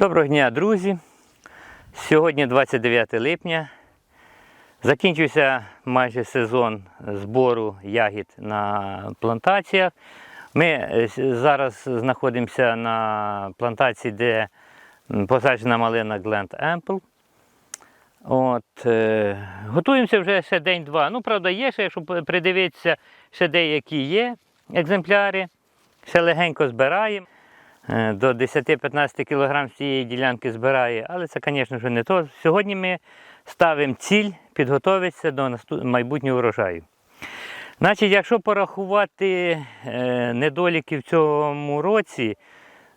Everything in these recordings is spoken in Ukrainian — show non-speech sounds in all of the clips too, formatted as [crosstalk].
Доброго дня, друзі! Сьогодні 29 липня. Закінчився майже сезон збору ягід на плантаціях. Ми е, зараз знаходимося на плантації, де посаджена малина Gland Ample. От, е, готуємося вже ще день-два. Ну, правда, є ще, якщо придивитися, ще деякі є екземпляри. Ще легенько збираємо. Е, До 10-15 кг з цієї ділянки збирає, але це, звісно ж, не то. Сьогодні ми ставимо ціль підготуватися до майбутнього врожаю. Значить, якщо порахувати е, недоліки в цьому році,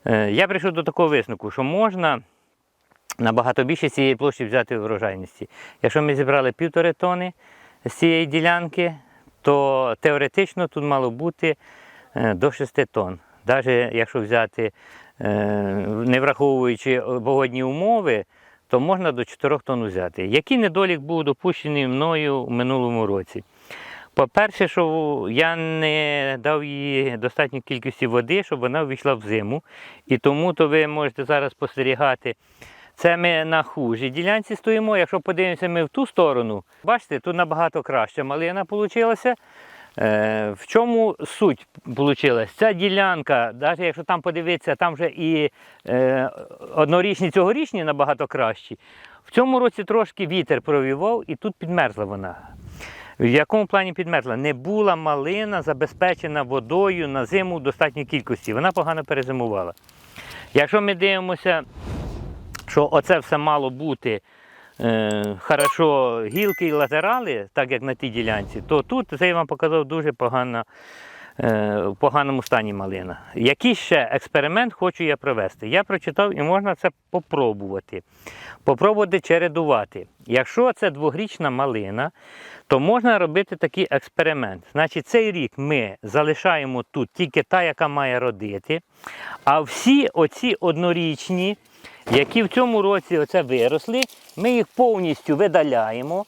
е, я прийшов до такого висновку, що можна набагато більше цієї площі взяти врожайності. Якщо ми зібрали півтори тони з цієї ділянки, то теоретично тут мало бути до 6 тонн. Навіть якщо взяти, е, не враховуючи погодні умови, то можна до 4 тонн взяти. Який недолік був допущений мною в минулому році? По-перше, що я не дав їй достатньо кількості води, щоб вона ввійшла в зиму. І тому то ви можете зараз спостерігати. Це ми на хужій ділянці стоїмо. Якщо подивимося ми в ту сторону, бачите, тут набагато краще малина вийшла. Е, в чому суть вийшла? Ця ділянка, навіть якщо там подивитися, там вже і е, однорічні цьогорічні набагато кращі. В цьому році трошки вітер провівав і тут підмерзла вона. В якому плані підмерзла? Не була малина забезпечена водою на зиму в достатній кількості. Вона погано перезимувала. Якщо ми дивимося, що оце все мало бути е, хорошо гілки і латерали, так як на тій ділянці, то тут це я вам показав дуже погано, е, в поганому стані малина. Який ще експеримент хочу я провести? Я прочитав і можна це попробувати. Попробувати чередувати. Якщо це двогрічна малина, то можна робити такий експеримент. Значить, цей рік ми залишаємо тут тільки та, яка має родити, а всі оці однорічні, які в цьому році оце виросли, ми їх повністю видаляємо.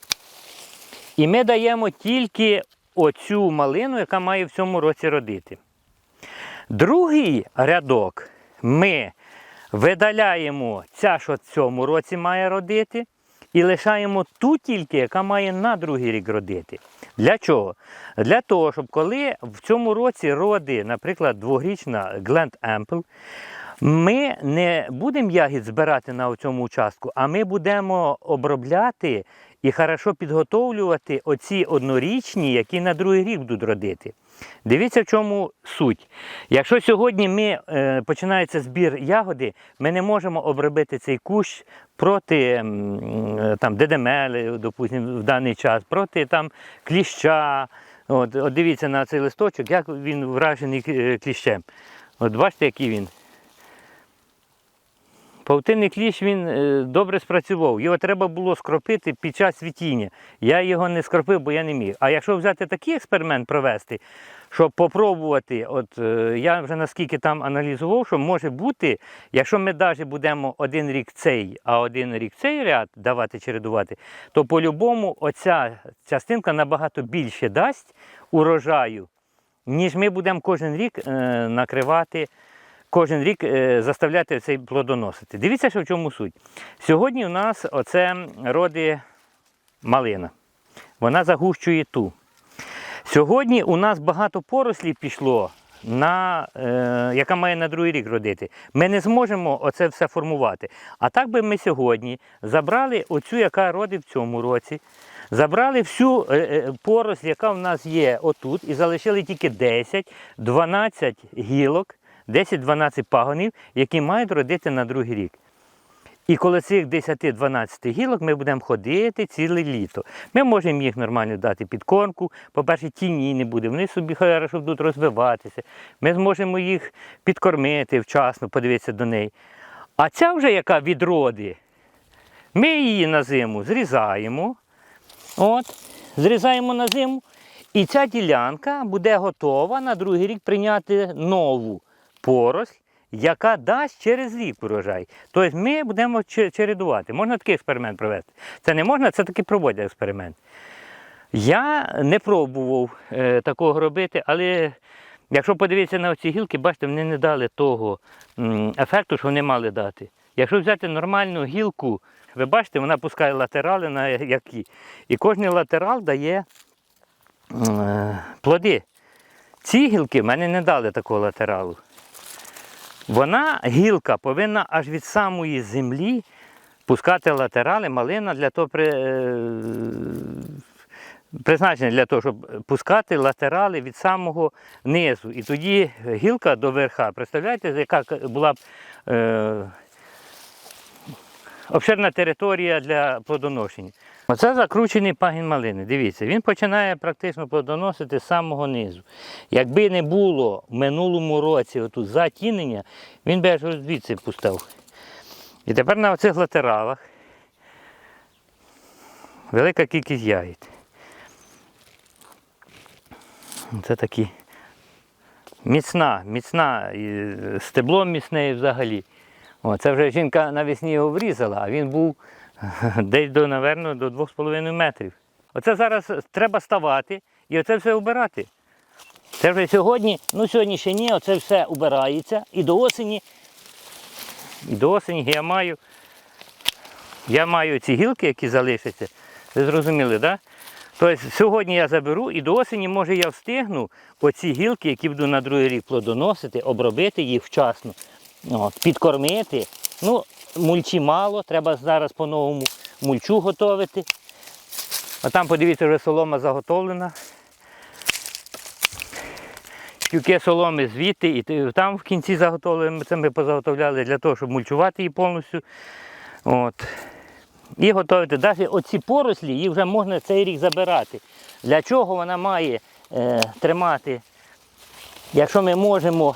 І ми даємо тільки оцю малину, яка має в цьому році родити. Другий рядок ми видаляємо ця, що в цьому році має родити, і лишаємо ту тільки, яка має на другий рік родити. Для чого? Для того, щоб коли в цьому році роди, наприклад, двогрічна Gland Ample, ми не будемо ягід збирати на цьому участку, а ми будемо обробляти і хорошо підготовлювати оці однорічні, які на другий рік будуть родити. Дивіться, в чому суть. Якщо сьогодні ми, е, починається збір ягоди, ми не можемо обробити цей кущ проти е, там, дедемели, допустим, в даний час, проти там, кліща. От, от дивіться на цей листочок, як він вражений е, кліщем. От бачите, який він. Павутинний кліщ він е, добре спрацював. Його треба було скропити під час цвітіння. Я його не скропив, бо я не міг. А якщо взяти такий експеримент провести, щоб попробувати, от е, я вже наскільки там аналізував, що може бути, якщо ми навіть будемо один рік цей, а один рік цей ряд давати чередувати, то по-любому оця частинка набагато більше дасть урожаю, ніж ми будемо кожен рік е, накривати кожен рік е, заставляти цей плодоносити. Дивіться, що в чому суть. Сьогодні у нас оце роди малина. Вона загущує ту. Сьогодні у нас багато порослів пішло, на, е, яка має на другий рік родити. Ми не зможемо оце все формувати. А так би ми сьогодні забрали оцю, яка родить в цьому році, забрали всю е, е, поросль, яка в нас є отут, і залишили тільки 10-12 гілок, 10-12 пагонів, які мають родити на другий рік. І коли цих 10-12 гілок ми будемо ходити ціле літо. Ми можемо їх нормально дати підкормку. По-перше, тіні не буде, вони собі хорошо будуть розвиватися. Ми зможемо їх підкормити вчасно, подивитися до неї. А ця вже яка відроди, ми її на зиму зрізаємо. От, зрізаємо на зиму. І ця ділянка буде готова на другий рік прийняти нову поросль, яка дасть через рік урожай. Тобто ми будемо чередувати. Можна такий експеримент провести. Це не можна, це таки проводять експеримент. Я не пробував е, такого робити, але якщо подивитися на ці гілки, бачите, вони не дали того м, ефекту, що вони мали дати. Якщо взяти нормальну гілку, ви бачите, вона пускає латерали на які. І кожен латерал дає е, плоди. Ці гілки в мене не дали такого латералу. Вона, гілка, повинна аж від самої землі пускати латерали, малина для того при, е, призначена для того, щоб пускати латерали від самого низу. І тоді гілка до верха, представляєте, яка була б е, обширна територія для плодоношення. Оце закручений пагін малини. Дивіться, він починає практично плодоносити з самого низу. Якби не було в минулому році отут затінення, він би аж звідси пустив. І тепер на оцих латералах велика кількість ягід. Це такі міцна, міцна, стебло міцне взагалі. О, це вже жінка навесні його врізала, а він був [laughs] десь до, напевно, до 2,5 метрів. Оце зараз треба ставати і оце все обирати. Це вже сьогодні, ну сьогодні ще ні, оце все убирається. І до осені, і до осені я маю, я маю ці гілки, які залишаться. Ви зрозуміли, так? Да? Тобто сьогодні я заберу і до осені, може, я встигну оці гілки, які буду на другий рік плодоносити, обробити їх вчасно, от, підкормити. Ну, мульчі мало, треба зараз по-новому мульчу готувати. А там, подивіться, вже солома заготовлена. Тюки соломи звідти, і там в кінці заготовлені, це ми позаготовляли для того, щоб мульчувати її повністю. От. І готувати. Навіть оці порослі, їх вже можна цей рік забирати. Для чого вона має е, тримати? Якщо ми можемо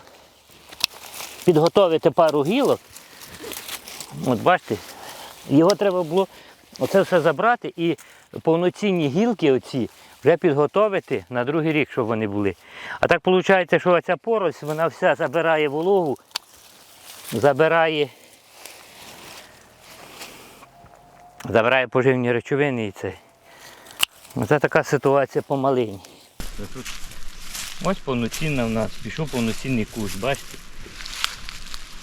підготовити пару гілок, от бачите, його треба було оце все забрати і повноцінні гілки оці вже підготовити на другий рік, щоб вони були. А так виходить, що ця поросль, вона вся забирає вологу, забирає забирає поживні речовини і це. Оце така ситуація по. Ось повноцінна в нас, пішов повноцінний кущ, бачите?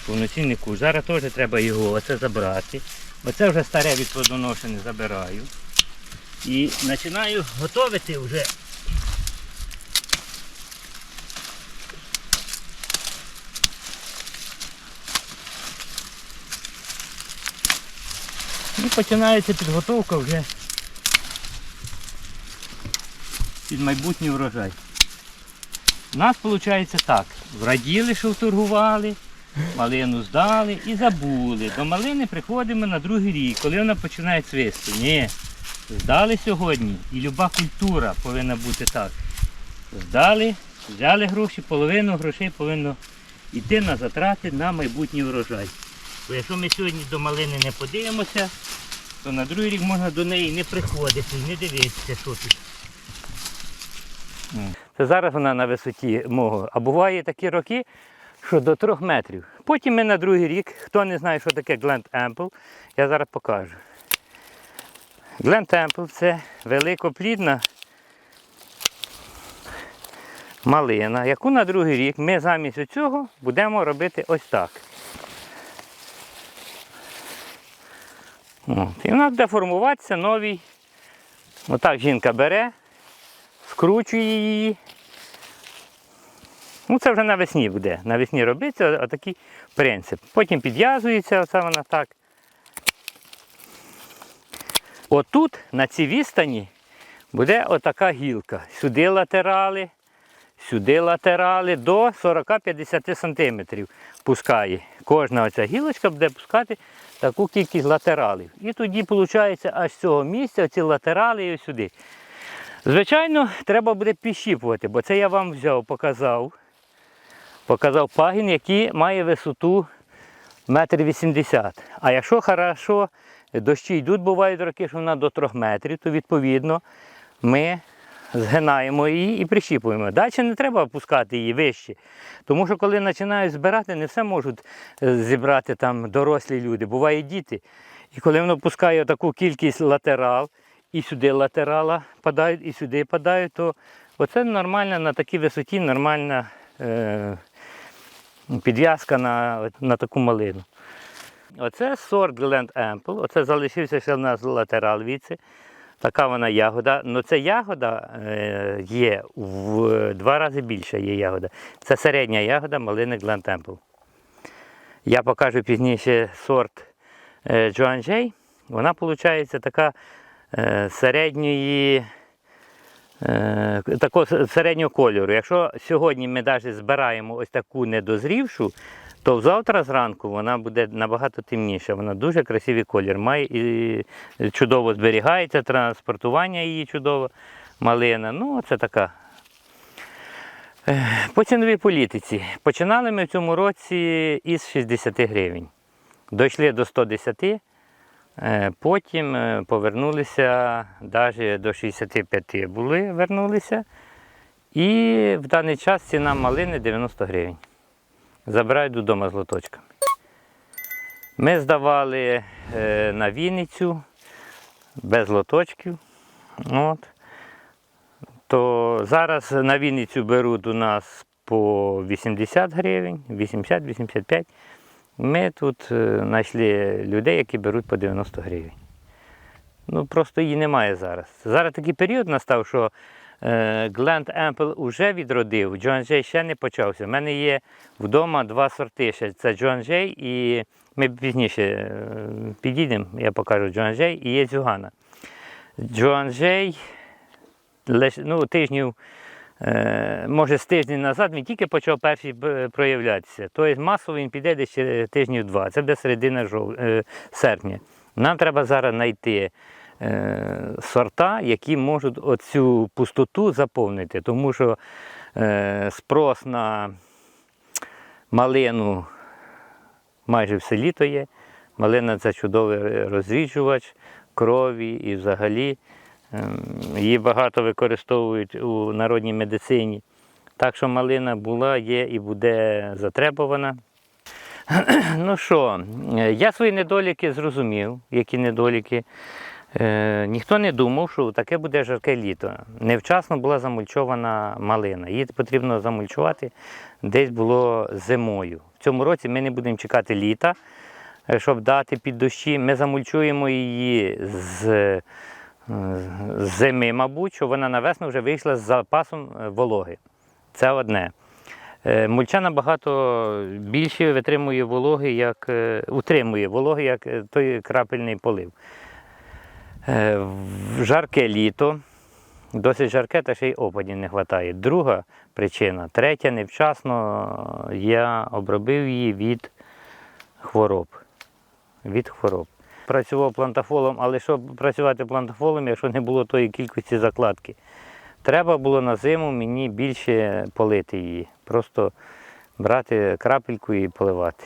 Повноцінний кущ. Зараз теж треба його оце забрати. Оце вже старе від плодоношення забираю. І починаю готувати вже. І починається підготовка вже під майбутній врожай. У нас виходить так. Враділи, що торгували, малину здали і забули. До малини приходимо на другий рік, коли вона починає цвісти. Ні. Здали сьогодні. І люба культура повинна бути так. Здали, взяли гроші, половину грошей повинно йти на затрати на майбутній врожай. Бо якщо ми сьогодні до малини не подивимося, то на другий рік можна до неї не приходити, не дивитися, що тут. Це зараз вона на висоті мого. А буває такі роки, що до трьох метрів. Потім ми на другий рік, хто не знає, що таке Glen Ample, я зараз покажу. Glen Temple це великоплідна малина, яку на другий рік ми замість цього будемо робити ось так. От. І вона буде формуватися новий. Отак жінка бере, скручує її. Ну, це вже навесні буде. Навесні робиться отакий принцип. Потім підв'язується, оце вона так. Отут, на цій відстані, буде отака гілка. Сюди латерали, сюди латерали до 40-50 см пускає. Кожна оця гілочка буде пускати таку кількість латералів. І тоді, виходить, аж з цього місця ці латерали і сюди. Звичайно, треба буде підщіпувати, бо це я вам взяв, показав. Показав пагін, який має висоту метр вісімдесят. А якщо хорошо, дощі йдуть, бувають роки, що вона до трьох метрів, то відповідно ми згинаємо її і прищіпуємо. Далі не треба опускати її вище. Тому що коли починають збирати, не все можуть е, зібрати там дорослі люди, бувають діти. І коли воно пускає таку кількість латерал, і сюди латерала падають, і сюди падають, то оце нормальна на такій висоті, нормальна е, підв'язка на, на таку малину. Оце сорт Glen Ample. Оце залишився ще в нас латерал. Така вона ягода. Ну це ягода е, є в два рази більше є ягода. Це середня ягода малини Glen Ample. Я покажу пізніше сорт е, Вона виходить така е, середньої. Е, Такого середнього кольору. Якщо сьогодні ми навіть збираємо ось таку недозрівшу, то завтра зранку вона буде набагато темніша. Вона дуже красивий колір має і чудово зберігається, транспортування її чудово, малина. Ну, це така. Е, По ціновій політиці. Починали ми в цьому році із 60 гривень. Дійшли до 110, е, потім е, повернулися навіть до 65 були, вернулися. І в даний час ціна малини 90 гривень. Забирають додому з лоточками. Ми здавали е, на Вінницю без лоточків. От. То зараз на Вінницю беруть у нас по 80 гривень, 80-85. Ми тут е, знайшли людей, які беруть по 90 гривень. Ну, просто її немає зараз. Зараз такий період настав, що Гленд Емпл вже відродив, Джон Джей ще не почався. У мене є вдома два сорти. ще. Це Джон Джей і ми пізніше е, підійдемо, я покажу Джон Джей і є Дзюгана. Джон Джей ну, тижнів, може з тиждень назад він тільки почав перший проявлятися. Тобто масово він піде десь тижнів два. Це буде середина жов... е, серпня. Нам треба зараз знайти е, сорта, які можуть оцю пустоту заповнити, тому що е, спрос на малину майже все літо є. Малина це чудовий розріджувач крові і взагалі її багато використовують у народній медицині. Так що малина була, є і буде затребувана. [clears throat] Ну що, я свої недоліки зрозумів, які недоліки. Е, ніхто не думав, що таке буде жарке літо. Невчасно була замульчована малина. Її потрібно замульчувати десь було зимою. В цьому році ми не будемо чекати літа, е, щоб дати під дощі. Ми замульчуємо її з зими, мабуть, щоб вона на весну вже вийшла з запасом е, вологи. Це одне. Е, Мульча набагато більше витримує вологи, як е, утримує вологи, як той крапельний полив. Жарке літо, досить жарке, та ще й опадів не вистачає. Друга причина. Третя, невчасно я обробив її від хвороб. Від хвороб. Працював плантафолом, але щоб працювати плантафолом, якщо не було тої кількості закладки, треба було на зиму мені більше полити її. Просто брати крапельку і поливати.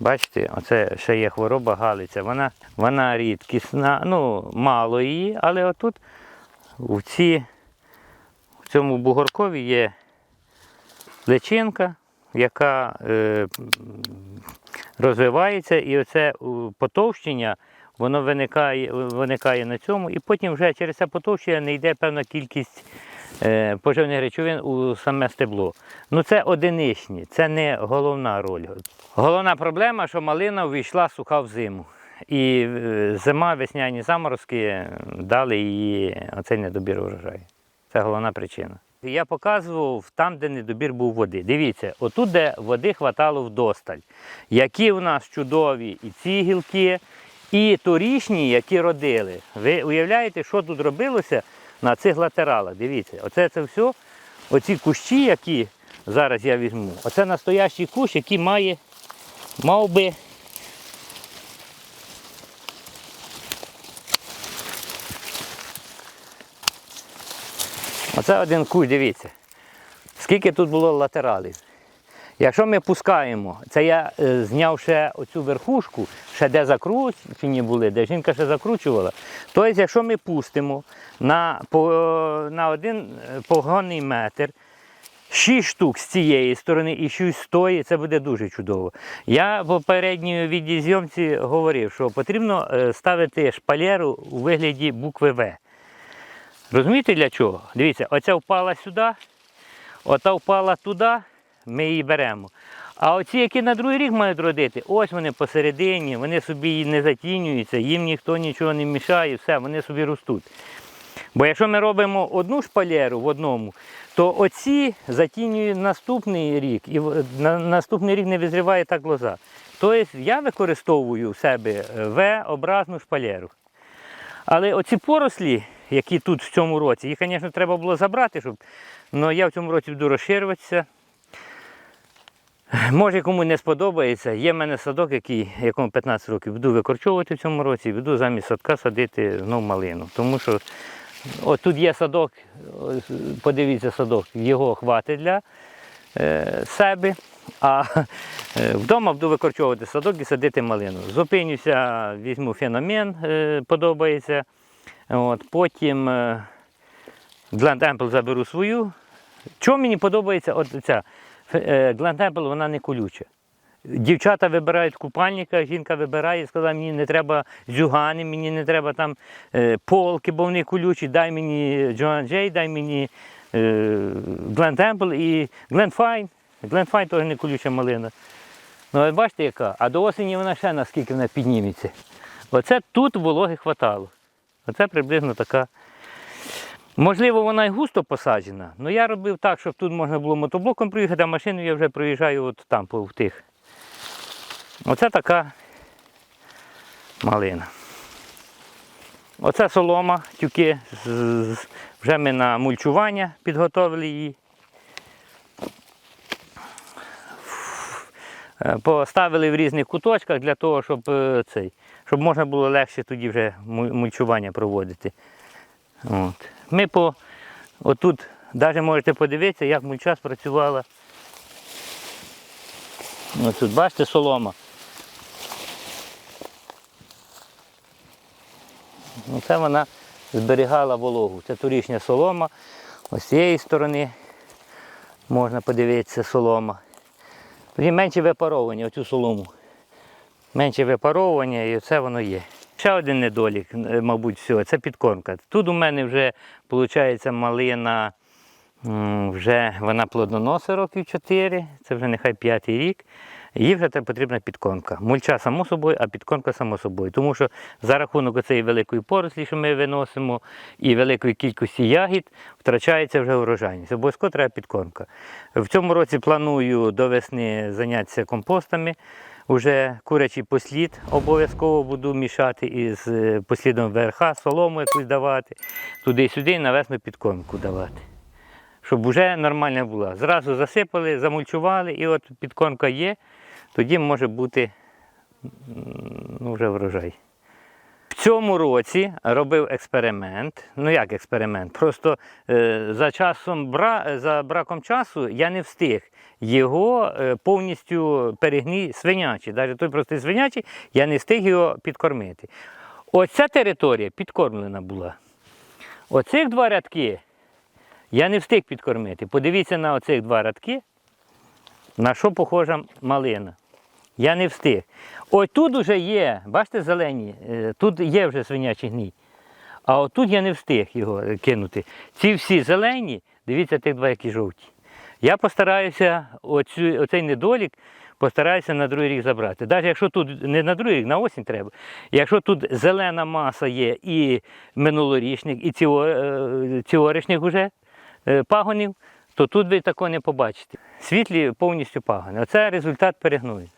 Бачите, оце ще є хвороба галиця. Вона, вона рідкісна, ну, мало її, але отут в, ці, в цьому бугоркові є личинка, яка е, розвивається, і оце потовщення воно виникає, виникає на цьому, і потім вже через це потовщення не йде певна кількість е, поживних речовин у саме стебло. Ну це одиничні, це не головна роль. Головна проблема, що малина увійшла суха в зиму. І е, зима, весняні заморозки дали їй оцей недобір урожаю. Це головна причина. Я показував там, де недобір був води. Дивіться, отут, де води хватало вдосталь. Які у нас чудові і ці гілки, і торішні, які родили. Ви уявляєте, що тут робилося на цих латералах? Дивіться, оце це все, оці кущі, які зараз я візьму, оце настоящий кущ, який має, мав би. Оце один кущ, дивіться. Скільки тут було латералів. Якщо ми пускаємо, це я е, зняв ще оцю верхушку, ще де закручені були, де жінка ще закручувала. Тобто, якщо ми пустимо на, на один е, погонний метр, 6 штук з цієї сторони і 6 з тої, це буде дуже чудово. Я в попередній відеозйомці говорив, що потрібно е, ставити шпалеру у вигляді букви В. Розумієте для чого? Дивіться, оця впала сюди, ота впала туди, ми її беремо. А оці, які на другий рік мають родити, ось вони посередині, вони собі не затінюються, їм ніхто нічого не мішає, все, вони собі ростуть. Бо якщо ми робимо одну шпалеру в одному, то оці затінюють наступний рік, і на наступний рік не визріває так лоза. Тобто я використовую в себе В-образну шпалеру. Але оці порослі, які тут в цьому році, їх, звісно, треба було забрати, щоб. але я в цьому році буду розширюватися. Може, кому не сподобається. Є в мене садок, який, якому 15 років буду викорчовувати в цьому році, і буду замість садка садити знов малину. Тому що от тут є садок, подивіться садок, його хватить для е, себе. А е, вдома буду викорчовувати садок і садити малину. Зупинюся, візьму феномен, е, подобається. От, потім е, Glen заберу свою. Чому мені подобається от ця е, вона не колюча. Дівчата вибирають купальника, жінка вибирає, сказала, мені не треба зюгани, мені не треба там е, полки, бо вони колючі, дай мені Джоан Джей, дай мені е, Glen Temple і Glen Fine. Glen Fine теж не колюча малина. Ну, але бачите, яка? А до осені вона ще наскільки вона підніметься. Оце тут вологи хватало. Оце приблизно така. Можливо, вона й густо посаджена, але я робив так, щоб тут можна було мотоблоком проїхати, а машиною я вже проїжджаю от там, в тих. Оце така малина. Оце солома, тюки. Вже ми на мульчування підготовили її. Е, Поставили в різних куточках для того, щоб, е, цей, щоб можна було легше тоді вже мульчування проводити. От. Ми по отут навіть можете подивитися, як мульча спрацювала. Ось тут, бачите, солома. Оце вона зберігала вологу. Це торішня солома. Ось з цієї сторони можна подивитися солома. Менше випаровування, оцю солому. Менше випаровування і це воно є. Ще один недолік, е, мабуть, всього, це підкормка. Тут у мене вже виходить малина, вже вона плодоносить років 4, це вже нехай п'ятий рік. Їй вже потрібна підкормка. Мульча само собою, а підкормка само собою. Тому що за рахунок цієї великої порослі, що ми виносимо, і великої кількості ягід, втрачається вже урожайність. Обов'язково треба підкормка. В цьому році планую до весни зайнятися компостами. Уже курячий послід обов'язково буду мішати із е, послідом ВРХ, солому якусь давати, туди-сюди на весну підкормку давати. Щоб вже нормальна була. Зразу засипали, замульчували, і от підкормка є, тоді може бути ну, вже врожай. В цьому році робив експеримент. Ну як експеримент? Просто е, за часом бра, за браком часу я не встиг його е, повністю перегні свинячий. Навіть той простий свинячий, я не встиг його підкормити. Оця територія підкормлена була. Оцих два рядки я не встиг підкормити. Подивіться на оцих два рядки, на що похожа малина. Я не встиг. Ось тут вже є, бачите, зелені, е, тут є вже свинячий гній. А отут я не встиг його е, кинути. Ці всі зелені, дивіться тих два, які жовті. Я постараюся оцю, оцей недолік постараюся на другий рік забрати. Навіть якщо тут не на другий рік, на осінь треба. Якщо тут зелена маса є і минулорічних, і е, цьогорічних вже е, пагонів, то тут ви такого не побачите. Світлі повністю пагони. Оце результат перегною.